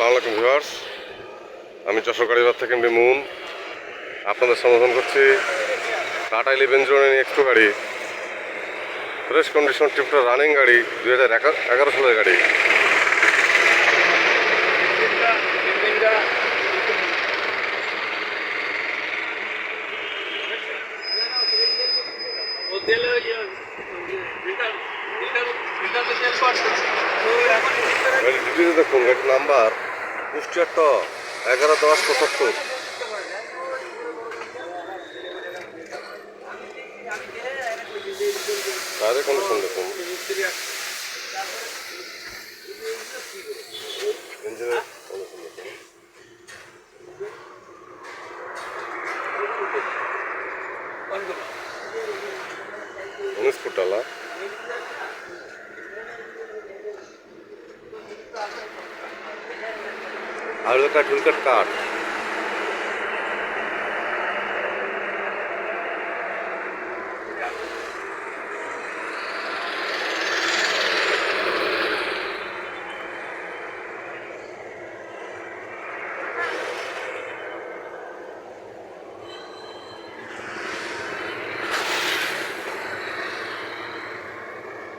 আসসালামু আলাইকুম ভিউয়ার্স আমি যশোরগাড়িবার থেকে এমডি মুন। আপনাদের সমর্থন করছি। টাটা ইলেভেন জোনের একটু গাড়ি। ফ্রেশ কন্ডিশন ট্রিপটা রানিং গাড়ি দুই হাজার এগারো সালের গাড়ি। দেখুন গাড়ির নাম্বার কুষ্টিয়ার ট এগারো দশ পঁচাত্তর। টায়ারের কন্ডিশন দেখুন। ইঞ্জিনের কন্ডিশন দেখুন। हलकट हुलकट काट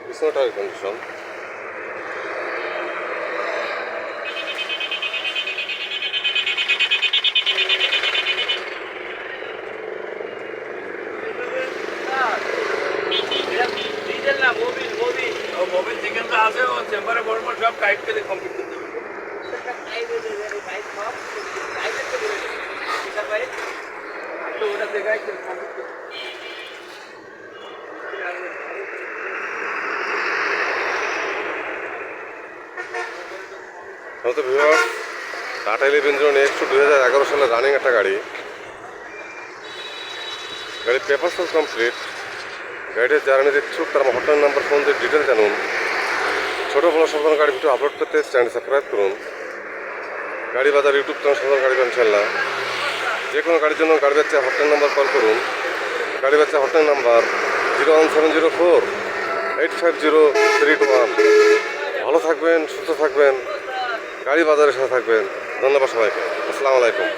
It's not air. O Mobil তো আছে ও চেম্বারে বড় সব টাইট করে কমপ্লিট করতে হবে ওটা দেখাই complete Tata eleven zero next দুই হাজার এগারো সালে রানিং একটা গাড়ি। গাড়ির পেপার সব কমপ্লিট গাড়ির যারা নিতে ইচ্ছুক তার হটলাইন নাম্বার ফোন দিয়ে ডিটেল জানুন। ছোটো বড় সাধারণ গাড়ি ভিডিও আপলোড করতে চ্যানেল সাবস্ক্রাইব করুন। গাড়ি বাজার ইউটিউব চ্যানেল সাধারণ গাড়ি ইনশাল্লাহ যে কোনো গাড়ির জন্য গাড়ি বাচ্চা হটলাইন নাম্বার কল করুন। গাড়ি বাচ্চা hotline number zero one seven zero four eight five zero three two one ভালো থাকবেন, সুস্থ থাকবেন। গাড়ি বাজারের সাথে থাকবেন। ধন্যবাদ সবাইকে। আসসালামু আলাইকুম।